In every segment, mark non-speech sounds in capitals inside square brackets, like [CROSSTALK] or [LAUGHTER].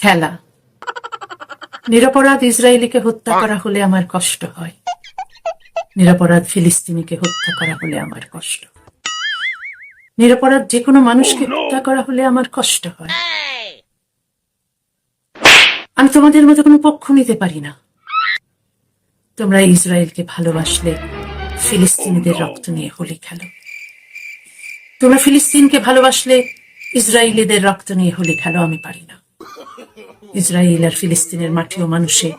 খেলা। নিরপরাধ ইসরায়েলিকে হত্যা করা হলে আমার কষ্ট হয়। নিরপরাধ ফিলিস্তিনিকে হত্যা করা হলে আমার কষ্ট। নিরপরাধ যে কোনো মানুষকে হত্যা করা হলে আমার কষ্ট হয়। আমি তোমাদের মতো কোনো পক্ষ নিতে পারি না। তোমরা ইসরায়েলকে ভালোবাসলে ফিলিস্তিনিদের রক্ত নিয়ে হোলি খেলো। তোমরা ফিলিস্তিনকে ভালোবাসলে ইসরায়েলিদের রক্ত নিয়ে হোলি খেলো আমি পারি না। ইসরায়েল আর ফিলিস্তিনের মাটি ও মানুষে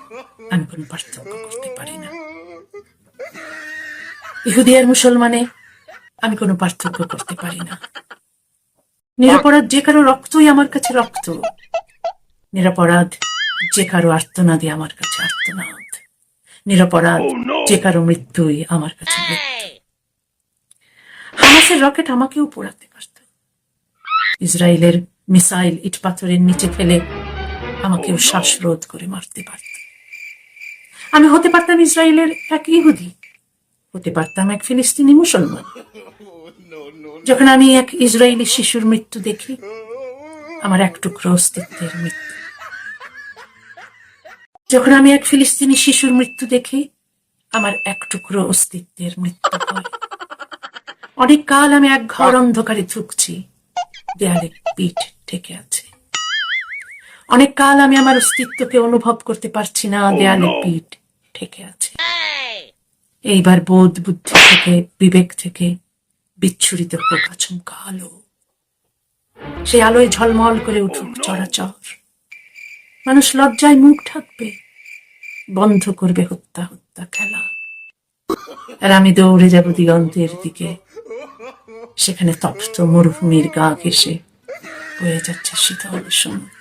আমি কোনো পার্থক্য করতে পারি না। ইহুদি আর মুসলমানে আমি কোনো পার্থক্য করতে পারি না। নিরাপরাধ যে কারও রক্তই আমার কাছে রক্ত নিরাপরাধ যে কারও আর্তনাদি আমার কাছে আর্তনাদ নিরাপরাধ যে কারও মৃত্যুই আমার কাছে মৃত্যু। হামাসের রকেট আমাকেও পোড়াতে পারত। ইসরায়েলের মিসাইল ইট পাথরের নিচে ফেলে আমাকেও শ্বাসরোধ করে মারতে পারত। আমি হতে পারতাম ইসরায়েলের এক ইহুদি। হতে পারতাম এক ফিলিস্তিনি মুসলমান। [LAUGHS] যখন আমি এক ইসরায়েলি শিশুর মৃত্যু দেখি আমার এক টুকরো অস্তিত্বের মৃত্যু। যখন আমি এক ফিলিস্তিনি শিশুর মৃত্যু দেখি আমার এক টুকরো অস্তিত্বের মৃত্যু হয়। অনেক কাল আমি এক ঘর অন্ধকারে থুকছি দেয়ালে পিঠ ঠেকে আছে। অনেক কাল আমি আমার অস্তিত্বকে অনুভব করতে পারছি না দেয়ালে পিঠ ঠেকে আছে। এইবার বোধ বুদ্ধি থেকে বিবেক থেকে বিচ্ছুরিত হোক আচমকা আলো সেই আলোয় ঝলমল করে উঠুক চরাচর। মানুষ লজ্জায় মুখ ঢাকবে বন্ধ করবে হত্যা হত্যা খেলা। আর আমি দৌড়ে যাব দিগন্তের দিকে। সেখানে তপ্ত মরুভূমির গা ঘেসে বয়ে যাচ্ছে শীতল সমুদ্র